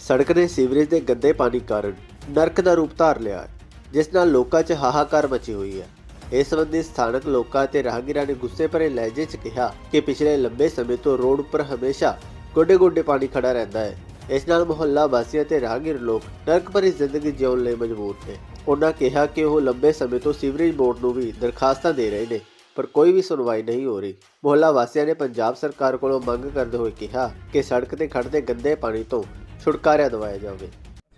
ਸੜਕ ਨੇ ਸੀਵਰੇਜ ਦੇ ਗੰਦੇ ਪਾਣੀ ਕਾਰਨ ਨਰਕ ਦਾ ਰੂਪ ਧਾਰ ਲਿਆ ਹੈ, ਜਿਸ ਨਾਲ ਲੋਕਾਂ 'ਚ ਹਾਹਾਕਾਰ ਮਚੀ ਹੋਈ ਹੈ। ਇਸ ਸੰਬੰਧੀ ਸਥਾਨਕ ਲੋਕਾਂ ਅਤੇ ਰਾਹਗੀਰਾਂ ਨੇ ਗੁੱਸੇ ਭਰੇ ਲਹਿਜੇ 'ਚ ਕਿਹਾ ਕਿ ਪਿਛਲੇ ਲੰਬੇ ਸਮੇਂ ਤੋਂ ਰੋਡ ਉੱਪਰ ਹਮੇਸ਼ਾ ਗੋਡੇ-ਗੋਡੇ ਪਾਣੀ ਖੜਾ ਰਹਿੰਦਾ ਹੈ। ਇਸ ਨਾਲ ਮੁਹੱਲਾ ਵਾਸੀਆਂ ਤੇ ਰਾਹਗੀਰ ਲੋਕ ਨਰਕ ਭਰੀ ਜ਼ਿੰਦਗੀ ਜਿਉਣ ਲਈ ਮਜਬੂਰ ਨੇ। ਉਹਨਾਂ ਕਿਹਾ ਕਿ ਉਹ ਲੰਬੇ ਸਮੇਂ ਤੋਂ ਸੀਵਰੇਜ ਬੋਰਡ ਨੂੰ ਵੀ ਦਰਖਾਸਤਾਂ ਦੇ ਰਹੇ ਨੇ, ਪਰ ਕੋਈ ਵੀ ਸੁਣਵਾਈ ਨਹੀਂ ਹੋ ਰਹੀ। ਮੁਹੱਲਾ ਵਾਸੀਆਂ ਨੇ ਪੰਜਾਬ ਸਰਕਾਰ ਕੋਲੋਂ ਮੰਗ ਕਰਦੇ ਹੋਏ ਕਿਹਾ ਕਿ ਸੜਕ ਤੇ ਖੜਦੇ ਗੰਦੇ ਪਾਣੀ ਤੋਂ ਛੁਟਕਾਰਾ ਦਿਵਾਇਆ ਜਾਵੇ।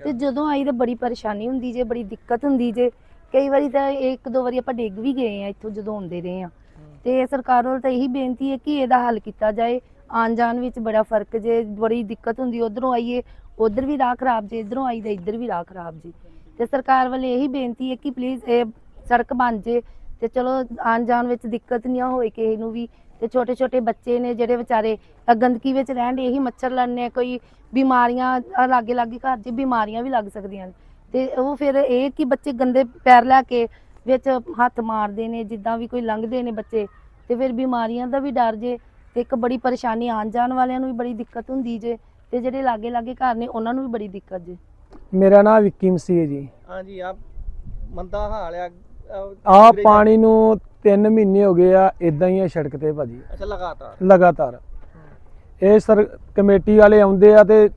ਤੇ ਜਦੋਂ ਆਈ ਤਾਂ ਬੜੀ ਪਰੇਸ਼ਾਨੀ ਹੁੰਦੀ ਜੇ, ਬੜੀ ਦਿੱਕਤ ਹੁੰਦੀ ਜੇ। ਕਈ ਵਾਰੀ ਤਾਂ ਇੱਕ ਦੋ ਵਾਰੀ ਆਪਾਂ ਡਿੱਗ ਵੀ ਗਏ ਆ ਇੱਥੋਂ ਜਦੋਂ ਆਉਂਦੇ ਰਹੇ ਆ। ਤੇ ਸਰਕਾਰ ਵੱਲ ਤਾਂ ਇਹੀ ਬੇਨਤੀ ਹੈ ਕਿ ਇਹਦਾ ਹੱਲ ਕੀਤਾ ਜਾਏ। ਆਉਣ ਜਾਣ ਵਿੱਚ ਬੜਾ ਫ਼ਰਕ ਜੇ, ਬੜੀ ਦਿੱਕਤ ਹੁੰਦੀ, ਉਧਰੋਂ ਆਈਏ, ਉਧਰ ਵੀ ਰਾਹ ਖਰਾਬ ਜੇ, ਇਧਰੋਂ ਆਈ ਤਾਂ ਇੱਧਰ ਵੀ ਰਾਹ ਖਰਾਬ ਜੀ। ਤੇ ਸਰਕਾਰ ਵੱਲ ਇਹੀ ਬੇਨਤੀ ਹੈ ਕਿ ਪਲੀਜ਼ ਇਹ ਸੜਕ ਬਣ ਜੇ। ਤੇ ਚਲੋ ਆਉਣ ਜਾਣ ਵਿੱਚ ਦਿੱਕਤ ਨਹੀਂ ਹੋਏ ਕਿਸੇ ਨੂੰ ਵੀ। ਤੇ ਛੋਟੇ ਛੋਟੇ ਬੱਚੇ ਨੇ ਜਿਹੜੇ ਵਿਚਾਰੇ ਗੰਦਗੀ ਵਿੱਚ ਰਹਿਣ ਦੇ ਇਹੀ ਮੱਛਰ ਲੜਨੇ ਕੋਈ ਬਿਮਾਰੀਆਂ ਲਾਗੇ ਲਾਗੇ ਘਰ 'ਚ ਬਿਮਾਰੀਆਂ ਵੀ ਲੱਗ ਸਕਦੀਆਂ ਨੇ। ਤੇ ਉਹ ਫਿਰ ਇਹ ਕਿ ਬੱਚੇ ਗੰਦੇ ਪੈਰ ਲੈ ਕੇ ਵਿੱਚ ਹੱਥ ਮਾਰਦੇ ਨੇ ਜਿੱਦਾਂ ਵੀ ਕੋਈ ਲੰਘਦੇ ਨੇ ਬੱਚੇ ਤੇ ਫਿਰ ਬਿਮਾਰੀਆਂ ਦਾ ਵੀ ਡਰ ਜੇ ਤੇ ਇੱਕ ਬੜੀ ਪਰੇਸ਼ਾਨੀ ਆਉਣ ਜਾਣ ਵਾਲਿਆਂ ਨੂੰ ਵੀ ਬੜੀ ਦਿੱਕਤ ਹੁੰਦੀ ਜੇ ਤੇ ਜਿਹੜੇ ਲਾਗੇ ਲਾਗੇ ਘਰ ਨੇ ਉਹਨਾਂ ਨੂੰ ਵੀ ਬੜੀ ਦਿੱਕਤ ਜੇ। ਮੇਰਾ ਨਾਮ ਵਿੱਕੀ ਮਸੀਹ ਹੈ ਜੀ। ਹਾਂਜੀ ਆ ਮੰਦਾ ਹਾਲ ਆ। ਆ। ਪਾਣੀ ਨੂੰ 3 ਮਹੀਨੇ ਹੋ ਗਏ ਆ ਇਦਾਂ ਹੀ ਆ ਸੜਕ ਤੇ ਭਾਜੀ। ਅੱਛਾ ਲਗਾਤਾਰ? ਲਗਾਤਾਰ। ਇਹ ਸਰ ਕਮੇਟੀ ਵਾਲੇ ਆਉਂਦੇ ਆ ਤੇ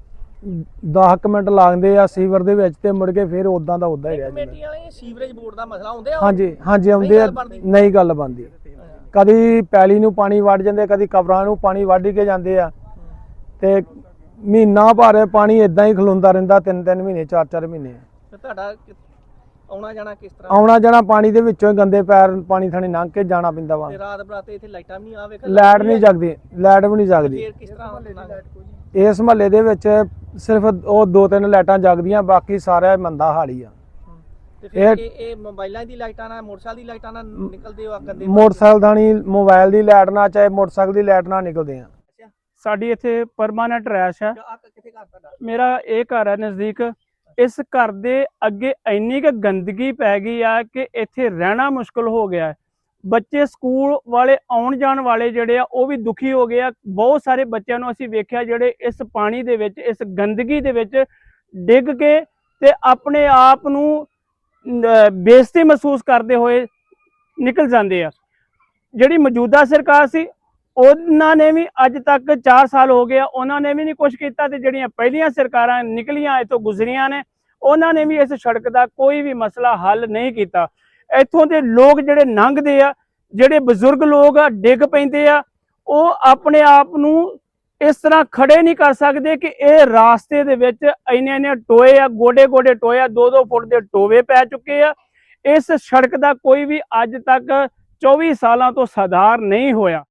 10 ਮਿੰਟ ਲਾਉਂਦੇ ਆ ਸੀਵਰ ਦੇ ਵਿੱਚ ਤੇ ਮੁੜ ਕੇ ਫਿਰ ਉਦਾਂ ਦਾ ਉਦਾਂ ਹੀ ਰਹਿ ਕਮੇਟੀ ਜਾਂਦਾ ਵਾਲੇ ਸੀਵਰੇਜ ਬੋਰਡ ਦਾ ਮਸਲਾ ਹੁੰਦੇ ਆ? ਹਾਂਜੀ ਹਾਂਜੀ ਆਉਂਦੇ ਆ? ਨਹੀਂ ਗੱਲ ਬੰਦੀ ਕਦੀ ਪੈਲੀ ਨੂੰ ਪਾਣੀ ਵੱਢ ਜਾਂਦੇ ਕਦੀ ਕਬਰਾਂ ਨੂੰ ਪਾਣੀ ਵੱਢ ਕੇ ਜਾਂਦੇ ਆ। ਤੇ ਮਹੀਨਾ ਭਰ ਪਾਣੀ ਇਦਾਂ ਹੀ ਖਲੋਂਦਾ ਰਹਿੰਦਾ ਤਿੰਨ ਤਿੰਨ ਮਹੀਨੇ ਚਾਰ ਚਾਰ ਮਹੀਨੇ। ਤੇ ਤੁਹਾਡਾ ਆਉਣਾ ਜਾਣਾ ਕਿਸ ਤਰ੍ਹਾਂ? ਆਉਣਾ ਜਾਣਾ ਪਾਣੀ ਦੇ ਵਿੱਚੋਂ ਹੀ ਗੰਦੇ ਪੈਰ ਪਾਣੀ ਥਾਣੀ ਲੰਘ ਕੇ ਜਾਣਾ ਪੈਂਦਾ ਵਾ। ਤੇ ਰਾਤ ਬਰਾਤੇ ਇੱਥੇ ਲਾਈਟਾਂ ਵੀ ਨਹੀਂ ਆਵੇ ਲਾਈਟ ਨਹੀਂ ਜਗਦੀ ਲਾਈਟ ਵੀ ਨਹੀਂ ਜਗਦੀ। ਫੇਰ ਕਿਸ ਤਰ੍ਹਾਂ ਹੋਣਾ? ਇਸ ਮਹੱਲੇ ਦੇ ਵਿੱਚ ਸਿਰਫ ਉਹ ਦੋ ਤਿੰਨ ਲਾਈਟਾਂ ਜਗਦੀਆਂ ਬਾਕੀ ਸਾਰਾ ਮੰਦਾ ਹਾਲ ਹੀ ਆ। ਤੇ ਫਿਰ ਇਹ- ਮੋਬਾਈਲਾਂ ਦੀ ਲਾਈਟਾਂ ਨਾਲ ਮੋਟਰਸਾਈਕਲ ਦੀ ਲਾਈਟਾਂ ਨਾਲ ਨਿਕਲਦੇ ਹੋ ਗੰਦੇ ਮੋਟਰਸਾਈਕਲ ਦਾ ਨਹੀਂ ਮੋਬਾਈਲ ਦੀ ਲਾਈਟ ਨਾਲ ਚਾਹੇ ਮੋਟਰਸਾਈਕਲ ਦੀ ਲਾਈਟ ਨਾਲ ਨਿਕਲਦੇ ਆ। ਸਾਡੀ ਇੱਥੇ ਪਰਮਾਨੈਂਟ ਰੈਸ਼ ਹੈ ਆ ਕਿੱਥੇ ਘਰ ਤੁਹਾਡਾ? ਮੇਰਾ ਇਹ ਘਰ ਹੈ ਨਜ਼ਦੀਕ। ਇਸ ਘਰ ਦੇ ਅੱਗੇ ਇੰਨੀ ਕੁ ਗੰਦਗੀ ਪੈ ਗਈ ਆ ਕਿ ਇੱਥੇ ਰਹਿਣਾ ਮੁਸ਼ਕਲ ਹੋ ਗਿਆ ਹੈ। ਬੱਚੇ ਸਕੂਲ ਵਾਲੇ ਆਉਣ ਜਾਣ ਵਾਲੇ ਜਿਹੜੇ ਆ ਉਹ ਵੀ ਦੁਖੀ ਹੋ ਗਏ ਆ। ਬਹੁਤ ਸਾਰੇ ਬੱਚਿਆਂ ਨੂੰ ਅਸੀਂ ਵੇਖਿਆ ਜਿਹੜੇ ਇਸ ਪਾਣੀ ਦੇ ਵਿੱਚ ਇਸ ਗੰਦਗੀ ਦੇ ਵਿੱਚ ਡਿੱਗ ਕੇ ਤੇ ਆਪਣੇ ਆਪ ਨੂੰ ਅਹ, ਬੇਇੱਜ਼ਤੀ ਮਹਿਸੂਸ ਕਰਦੇ ਹੋਏ ਨਿਕਲ ਜਾਂਦੇ ਆ। ਜਿਹੜੀ ਮੌਜੂਦਾ ਸਰਕਾਰ ਸੀ ਉਹਨਾਂ ਨੇ ਵੀ ਅੱਜ ਤੱਕ 4 ਸਾਲ ਹੋ ਗਏ ਉਹਨਾਂ ਨੇ ਵੀ ਨਹੀਂ ਕੁਝ ਕੀਤਾ ਤੇ ਜਿਹੜੀਆਂ ਪਹਿਲੀਆਂ ਸਰਕਾਰਾਂ ਨਿਕਲੀਆਂ ਇਥੋਂ ਗੁਜ਼ਰੀਆਂ ਨੇ, ਉਹਨਾਂ ਨੇ ਵੀ ਇਸ ਸੜਕ ਦਾ ਕੋਈ ਵੀ ਮਸਲਾ ਹੱਲ ਨਹੀਂ ਕੀਤਾ। ਇੱਥੋਂ ਦੇ ਲੋਕ ਜਿਹੜੇ ਲੰਘਦੇ ਆ, ਜਿਹੜੇ ਬਜ਼ੁਰਗ ਲੋਕ ਆ, ਡਿੱਗ ਪੈਂਦੇ ਆ, ਉਹ ਆਪਣੇ ਆਪ ਨੂੰ ਇਸ ਤਰ੍ਹਾਂ ਖੜੇ ਨਹੀਂ ਕਰ ਸਕਦੇ ਕਿ ਇਹ ਰਾਸਤੇ ਦੇ ਵਿੱਚ ਇੰਨੇ ਇੰਨੇ ਟੋਏ ਆ ਗੋਡੇ ਗੋਡੇ ਟੋਏ ਆ 2-2 ਫੁੱਟ ਦੇ ਟੋਵੇ ਪੈ ਚੁੱਕੇ ਆ। ਇਸ ਸੜਕ ਦਾ ਕੋਈ ਵੀ ਅੱਜ ਤੱਕ 24 ਸਾਲਾਂ ਤੋਂ ਸੁਧਾਰ ਨਹੀਂ ਹੋਇਆ।